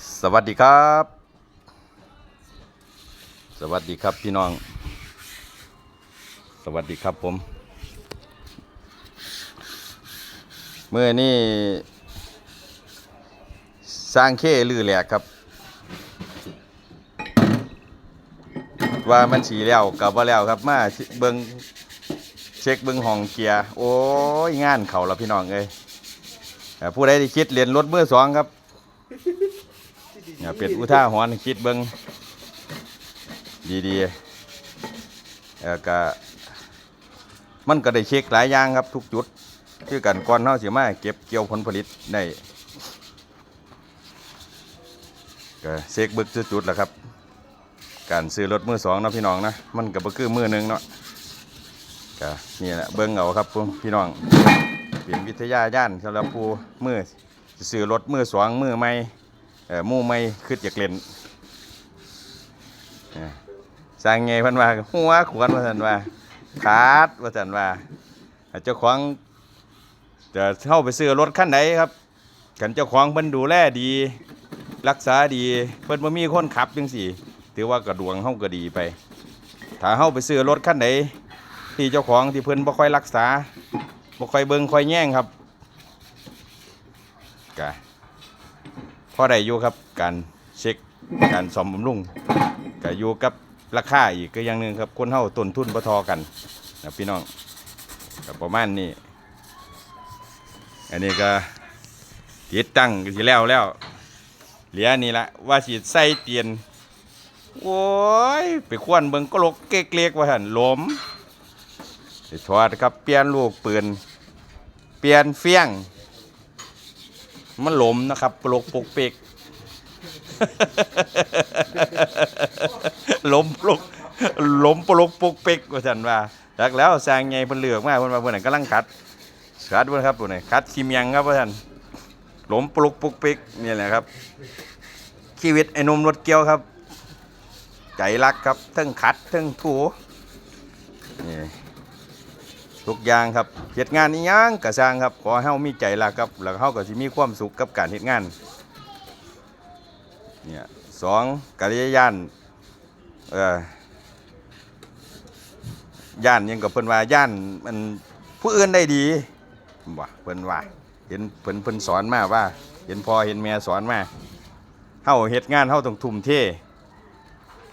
สวัสดีครับ สวัสดีครับพี่น้อง สวัสดีครับผมเมื่อนี้สร้างเข้ลือแหลกครับ ว่ามันสีแล้วกับว่าแล้วครับมาเบิงเช็คเบิงห้องเกียร์โอ้ยงานเขาแล้วพี่น้องเอ้ยผู้ใดที่คิดเรียนรถมือสองครับ เนี่ยเป็นอุท่าหรณ์คิดเบิงดีๆเออก็มันก็ได้เช็คหลายอย่างครับทุกจุดคือกันก่อนเฮาเสิมาเก็บเกี่ยวผลผลิตได้ก็เช็คเบิกจุดๆแหละครับ การซื้อรถมือสองนะพี่น้องนะมันก็บ่คือมือหนึ่งเนาะก็นี่แหละเบิ่งเอาครับพี่น้องเป็นวิทยาย่านสำหรับผู้มือซื้อรถมือสองมือใหม่ มู่ไม่คืดอยากเล่นสร้างไงพันว่าหัวขวนว่าสันว่าขาดว่าสันว่าเจ้าของจะเข้าไปซื้อรถคันไหนครับกันเจ้าของเพิ่นดูแลดี รักษาดีเพิ่นบ่มีคนขับจังสี่ ถือว่ากระดวงเฮาก็ดีไป ถ้าเฮาไปซื้อรถคันไหนที่เจ้าของที่เพิ่นบ่ค่อยรักษาบ่ค่อยเบิ่งค่อยแย่งครับกะพ อได้อยู่ครับการเช็คการซ่อมบำรุงก็อยู่กับราคาอีกก็อย่างหนึ่งครับคนเฮาต้นทุนบ่ทอกันนะพี่น้องก็ประมาณนี้อันนี้ก็ติดตั้งก็สิแล้วแล้วเหลือนี่ละว่าสิใส่เตียนโอ้ยไปควนเบิ่งก็ลกเก๊กๆว่าหั่นหลมสิถอดครับเปลี่ยนลูกปืนเปลี่ยนเฟี้ยง มันหลมนะครับปลกปกเปกหลมปลกหลมปลกปกเปกว่าฉันว่าจากแล้วแซงไงเพิ่นเลือกมาเพิ่นว่าเพิ่นนะกำลังคัดคัดเพิ่นครับเพิ่นน่ะคัดคิมยังครับว่าฉันหลมปลกปกเปกนี่แหละครับ ชีวิตไอ้นมรถเกียวครับ ใจรักครับเทั้งคัดเทั้งทู่ ทุกอย่างครับเฮ็ดงานอีหยังก็สร้างครับขอให้เฮามีใจรักครับแล้วเฮาก็สิมีความสุขกับการเฮ็ดงานเนี่ยสองกัลยาณานเอ่อย่านยังกับเพิ่นว่าย่านมันผู้อื่นได้ดีบ่เพิ่นว่าเห็นเพิ่นเพิ่นสอนมาว่า เห็นพ่อเห็นแม่สอนมาเฮาเฮ็ดงานเฮาต้องทุ่มเท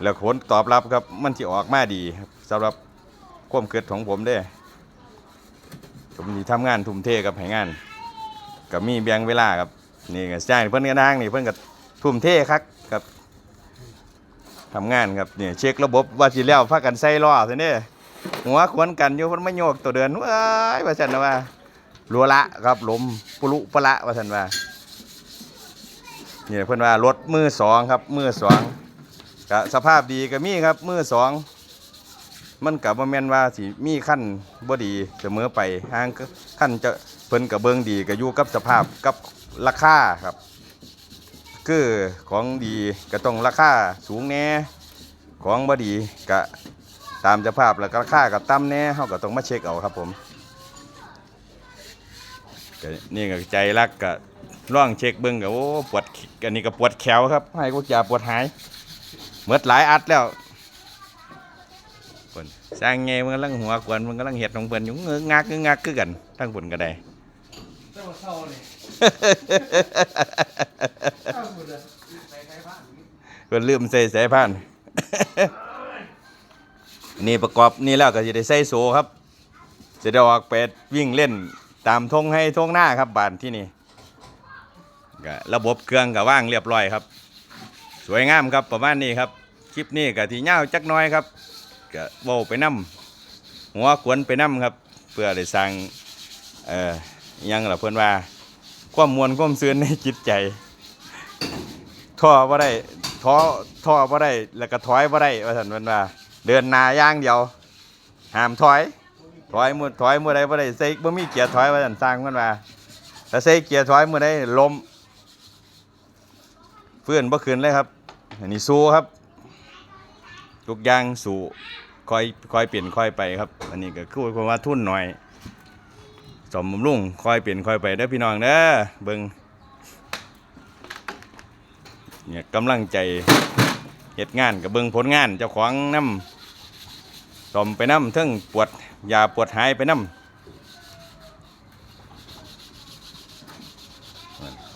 แล้วผลตอบรับครับมันสิออกมาดีครับสำหรับความคิดของผมเด้ ผมนี่ทำงานทุ่มเทกับให้งานกับมีแบ่งเวลาครับนี่ก็จ้างเพิ่นก็นางนี่เพิ่นก็ทุ่มเทครับกับทำงานครับนี่เช็คระบบว่าสิแล้วพากันใส่ล้อซิเด้หัวขวนกันอยู่เพิ่นมาโยกตัวเดินว้ายว่าซั่นว่ารัวละครับลมปุรุปะละว่าซั่นว่านี่ยเพิ่นว่ารถมือสองครับมือสองก็สภาพดีก็มีครับมือสอง มันกับว่าแม่นว่าสิมีขั้นบ่ดีเสมอไปห่างขั้นจะเพิ่นกับเบิงดีก็อยู่กับสภาพกับราคาครับ คือของดีก็ต้องราคาสูงแน่ของบ่ดีก็ตามสภาพแล้วก็ราคาก็ต่ำแน่เฮาก็ต้องมาเช็คเอาครับผมก็นี่ก็ใจรักก็ล่องเช็คเบิ่งก็โอ้ปวดอันนี้ก็ปวดแขวครับให้กูจะปวดหายเมดหลายอัดแล้ว คนสร้างไงมันกำลังหัวกวนมันกำลังเห็ดของเพิ่นอยู่เงื้องักเงื้องักคือกันทั้งผลก็ได้เจ้าเศร้าเลยเศร้าหมดเลยไปไปบ้านเพิ่นลืมใส่สายพาน นี่ประกอบนี่แล้วก็จะได้ใส่โซครับจะได้ออกไปวิ่งเล่นตามทงให้ทงหน้าครับบ้านที่นี่ก็ระบบเครื่องก็ว่างเรียบร้อยครับ สวยงามครับประมาณนี้ครับ คลิปนี้ก็ที่เงาวจักหน้อยครับ ก็เว้าไปนํหัวขวนไปนํครับ เพื่อได้สร้างเอ่ออิหยังล่ะเพิ่นว่า ความมวลความซื่นในจิตใจท่อบ่ได้ท้อท่อบ่ได้แล้วก็ถอยบ่ได้ว่าซั่นเพิ่นว่า เดินหน้าอย่างเดียวห้ามถอย ถอยมื้อถอยมื้อใดบ่ได้ใส่บ่มีเกียร์ถอยว่าซั่นสร้างเพิ่นว่าถ้าใส่เกียร์ถอยมื้อใดล้มเพื่อนบ่ขึ้นเลยครับ อันนี้สู้ครับ ทุกอย่างสู้ คอยคอยเปลี่ยนคอยไปครับ อันนี้ก็คือความว่าทุ่นหน่อย สมบำรุงคอยเปลี่ยนคอยไปเด้อพี่น้องเด้อเบิ่งเนี่ยกำลังใจเฮ็ดงานกับเบิ่งผลงานเจ้าของน้ำต่อมไปน้ำเทั้งปวดยาปวดหายไปน้ำ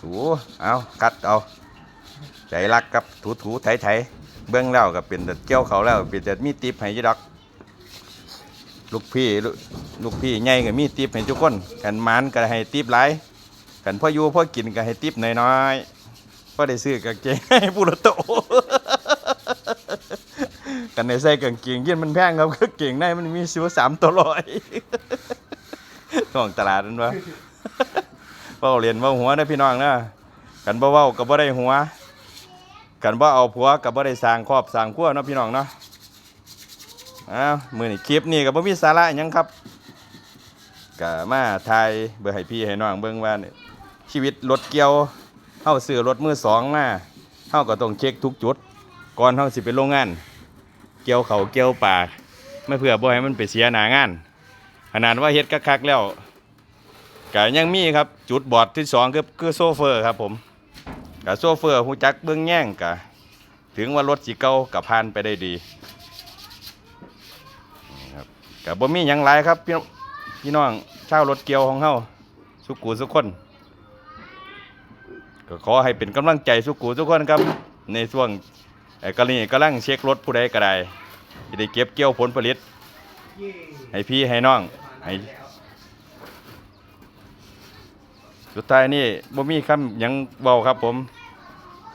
ถูเอากัดเอาใจรักกับถูถูไถไถ เบื้องแล้วก็เป็นแต่เกี่ยวเขาแล้วเป็นแต่มีติบให้ยดอกลูกพี่ลูกพี่ใหญ่ก็มีติบให้ทุกคนกันมานก็ให้ติบหลายกันพ่ออยู่พ่อกินก็ให้ติบน้อยๆพ่อได้ซื้อกางเกงให้ผู้ละโตกันในใส่กางเกงยีนมันแพงครับกางเกงในมันมีซื้อสามตัวร้อยของตลาดนั่นวะเว้าเรียนเว้าหัวนะพี่น้องนะกันบ่เว้ากับบ่ได้หัว กันบ่าเอาผัวกับบ่ได้สร้างครอบสร้างครัวเนาะพี่น้องเนาะอ้าวมือนี้คลิปนี้ก็บ่มีสาระยังครับก็มาถ่ายเบิ่งให้พี่ให้น้องเบิ่งว่าเนี่ยชีวิตรถเกี่ยวเฮาซื้อรถมือสองมาเฮาก็ต้องเช็คทุกจุด ก่อนเฮาสิไปโรงงาน เกี่ยวเขาเกี่ยวป่าไม่เพื่อบ่ให้มันไปเสียหนางาน ขนาดว่าเฮ็ดคักๆแล้วก็ยังมีครับจุดบอดที่สองคือคือโซเฟอร์ครับผม กับโซเฟอร์หูจักเบื้องแย่งกะถึงว่ารถสีเก่ากับพานไปได้ดีครับกับบ่มีหยังหลายครับพี่พี่น้องเช่ารถเกียวของเฮาสุกูสุกคนก็ขอให้เป็นกำลังใจสุกูทุกคนครับ ในช่วงไอ้กรณีกำลังเช็ครถผู้ใดก็ได้ที่ได้เก็บเกี่ยวผลผลิต ให้พี่ให้น้องให้ สุดท้ายนี่บ่มีคำหยังเบาครับผม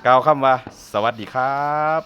กล่าวคำว่า สวัสดีครับ